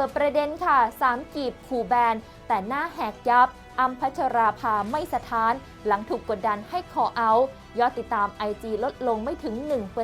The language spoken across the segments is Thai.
ิดประเด็นค่ะสามกีบขู่แบน แต่หน้าแหกยับอัมพัชราภาไม่สะท้าน หลังถูกกดดันให้คอเอา ยอดติดตาม IG ลดลงไม่ถึง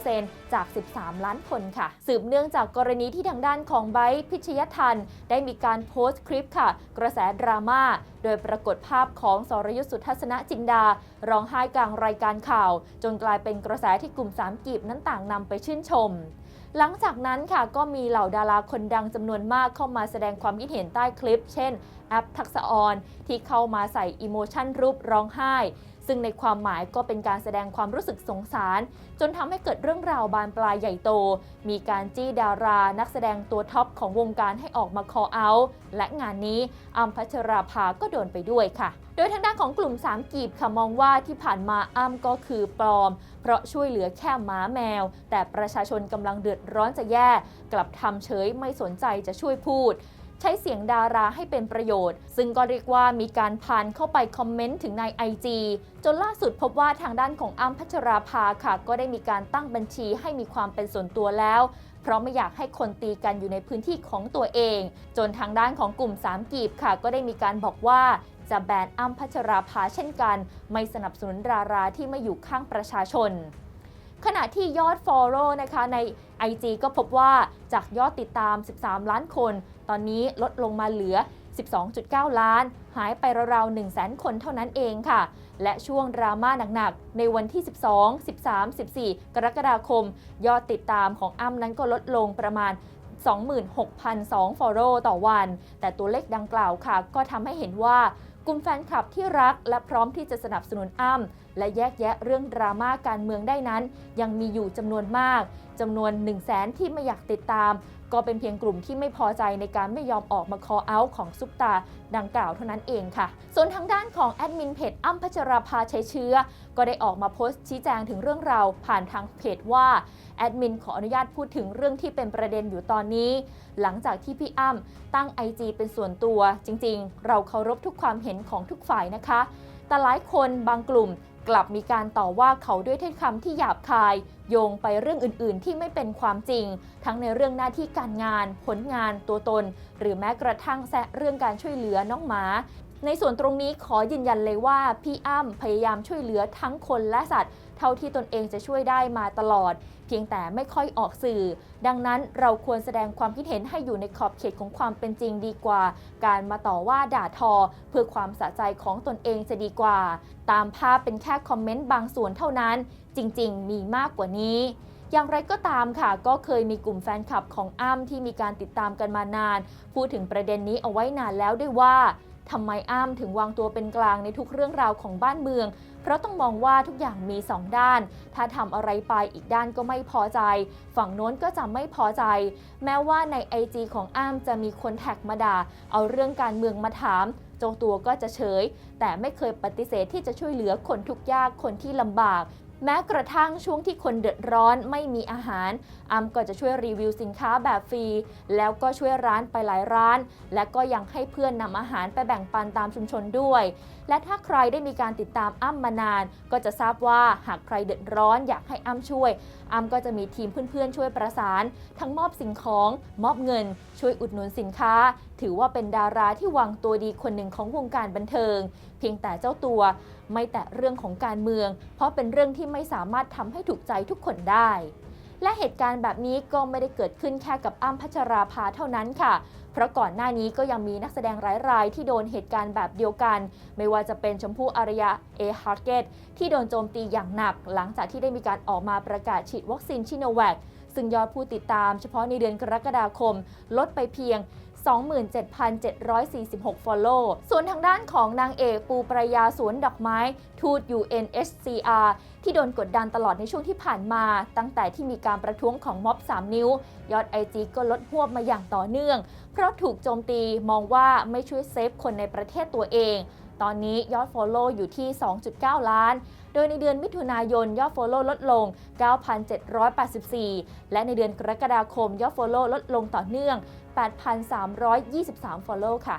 1%จาก 13 ล้านคนค่ะ สืบเนื่องจากกรณีที่ทางด้านของไบร์พิชยทัน ได้มีการโพสต์คลิปค่ะ กระแสดราม่า โดยปรากฏภาพของสรยุทธสุทัศนจินดา ร้องไห้กลางรายการข่าว จนกลายเป็นกระแสที่กลุ่มสามกีบนั้นต่างนำไปชื่นชมหลังจากนั้นค่ะก็มีเหล่าดาราคนดังจำนวนมากเข้ามาแสดงความคิดเห็นใต้คลิป เช่น แอปทักษออนที่เข้ามาใส่อิโมชันรูปร้องไห้ ซึ่งในความหมายก็เป็นการแสดงความรู้สึกสงสาร จนทำให้เกิดเรื่องราวบานปลายใหญ่โต มีการจี้ดารา นักแสดงตัวท็อปของวงการให้ออกมาคอเอาและงานนี้อัมพัชราภาก็โดนไปด้วยค่ะ โดยทางด้านของกลุ่มสามกีบค่ะมองว่าที่ผ่านมาอ้ำก็คือปลอม เพราะช่วยเหลือแค่หมาแมว แต่ประชาชนกำลังเดือดร้อนจะแย่ กลับทำเฉยไม่สนใจจะช่วยพูด ใช้เสียงดาราให้เป็นประโยชน์ ซึ่งก็เรียกว่ามีการพานเข้าไปคอมเมนต์ถึงใน IG จนล่าสุดพบว่าทางด้านของอ้ำพัชราภาค่ะ ก็ได้มีการตั้งบัญชีให้มีความเป็นส่วนตัวแล้ว เพราะไม่อยากให้คนตีกันอยู่ในพื้นที่ของตัวเอง จนทางด้านของกลุ่มสามกีบค่ะ ก็ได้มีการบอกว่าจะแบนอ้ำพัชราภาเช่นกัน ไม่สนับสนุนดาราที่ไม่อยู่ข้างประชาชน ขณะที่ยอด Follow นะคะใน IG ก็พบว่าจากยอดติดตาม 13 ล้านคน ตอนนี้ลดลงมาเหลือ 12.9 ล้าน หายไปราวๆ 1 0 0 0 0 0 คนเท่านั้นเองค่ะ และช่วงดราม่าหนักๆ ในวันที่ 12 13 14 กรกฎาคม ยอดติดตามของอ้ำนั้นก็ลดลงประมาณ26,002ฟอลโล่ต่อวัน แต่ตัวเลขดังกล่าวค่ะ ก็ทำให้เห็นว่ากลุ่มแฟนคลับที่รักและพร้อมที่จะสนับสนุนอ้ำและแยกแยะเรื่องดราม่าการเมืองได้นั้น ยังมีอยู่จำนวนมากจำนวน1 0 0 0 0แสนที่ไม่อยากติดตาม ก็เป็นเพียงกลุ่มที่ไม่พอใจในการไม่ยอมออกมา call out ของซุปตาดังกล่าวเท่านั้นเองค่ะ ส่วนทางด้านของแอดมินเพจอ้ำพัชราภาชัยเชื้อ ก็ได้ออกมาโพสต์ชี้แจงถึงเรื่องราวผ่านทางเพจว่าแอดมินขออนุญาตพูดถึงเรื่องที่เป็นประเด็นอยู่ตอนนี้ หลังจากที่พี่อ้ำตั้ง IG เป็นส่วนตัว จริง ๆ เราเคารพทุกความเห็นห็นของทุกฝ่ายนะคะ แต่หลายคนบางกลุ่มกลับมีการต่อว่าเขาด้วยถ้อยคำที่หยาบคาย โยงไปเรื่องอื่นๆ ที่ไม่เป็นความจริง ทั้งในเรื่องหน้าที่การงาน ผลงานตัวตน หรือแม้กระทั่งแซะเรื่องการช่วยเหลือน้องหมา ในส่วนตรงนี้ขอยืนยันเลยว่าพี่อ้ำพยายามช่วยเหลือทั้งคนและสัตว์ เท่าที่ตนเองจะช่วยได้มาตลอด เพียงแต่ไม่ค่อยออกสื่อ ดังนั้นเราควรแสดงความคิดเห็นให้อยู่ในขอบเขตของความเป็นจริงดีกว่า การมาต่อว่าด่าทอ เพื่อความสะใจของตนเองจะดีกว่า ตามภาพเป็นแค่คอมเมนต์บางส่วนเท่านั้น จริง ๆ มีมากกว่านี้อย่างไรก็ตามค่ะ ก็เคยมีกลุ่มแฟนคลับของอ้ำที่มีการติดตามกันมานาน พูดถึงประเด็นนี้เอาไว้นานแล้วด้วยว่า ทำไมอ้ำถึงวางตัวเป็นกลางในทุกเรื่องราวของบ้านเมือง เพราะต้องมองว่าทุกอย่างมีสองด้าน ถ้าทำอะไรไปอีกด้านก็ไม่พอใจ ฝั่งโน้นก็จะไม่พอใจ แม้ว่าใน IG ของอ้ำจะมีคนแท็กมาด่า เอาเรื่องการเมืองมาถามเจ้าตัวก็จะเฉย แต่ไม่เคยปฏิเสธที่จะช่วยเหลือคนทุกยากคนที่ลำบาก แม้กระทั่งช่วงที่คนเดือดร้อนไม่มีอาหารอัมก็จะช่วยรีวิวสินค้าแบบฟรี แล้วก็ช่วยร้านไปหลายร้าน และก็ยังให้เพื่อนนำอาหารไปแบ่งปันตามชุมชนด้วย และถ้าใครได้มีการติดตามอ้ำมานาน ก็จะทราบว่าหากใครเดือดร้อนอยากให้อ้ำช่วย อ้ำก็จะมีทีมเพื่อนๆช่วยประสาน ทั้งมอบสิ่งของ มอบเงิน ช่วยอุดหนุนสินค้า ถือว่าเป็นดาราที่วางตัวดีคนหนึ่งของวงการบันเทิง เพียงแต่เจ้าตัวไม่แตะเรื่องของการเมือง เพราะเป็นเรื่องที่ไม่สามารถทำให้ถูกใจทุกคนได้ และเหตุการณ์แบบนี้ก็ไม่ได้เกิดขึ้นแค่กับอ้ำพัชราภาเท่านั้นค่ะ เพราะก่อนหน้านี้ก็ยังมีนักแสดงหลายรายที่โดนเหตุการณ์แบบเดียวกัน ไม่ว่าจะเป็นชมพู่อารยะเอฮาร์เกตที่โดนโจมตีอย่างหนัก หลังจากที่ได้มีการออกมาประกาศฉีดวัคซีนชิโนแวคซึ่งยอดผู้ติดตามเฉพาะในเดือนกรกฎาคมลดไปเพียง 27,746 follow ส่วนทางด้านของนางเอกปูปรยาสวนดอกไม้ ทูต UNHCR ที่โดนกดดันตลอดในช่วงที่ผ่านมา ตั้งแต่ที่มีการประท้วงของม็อบ 3 นิ้ว ยอดไอจีก็ลดหวบมาอย่างต่อเนื่อง เพราะถูกโจมตีมองว่าไม่ช่วยเซฟคนในประเทศตัวเอง ตอนนี้ยอด Follow อยู่ที่ 2.9 ล้าน โดยในเดือนมิถุนายนยอด Follow ลดลง 9,784 และในเดือนกรกฎาคมยอด Follow ลดลงต่อเนื่อง 8,323 Follow ค่ะ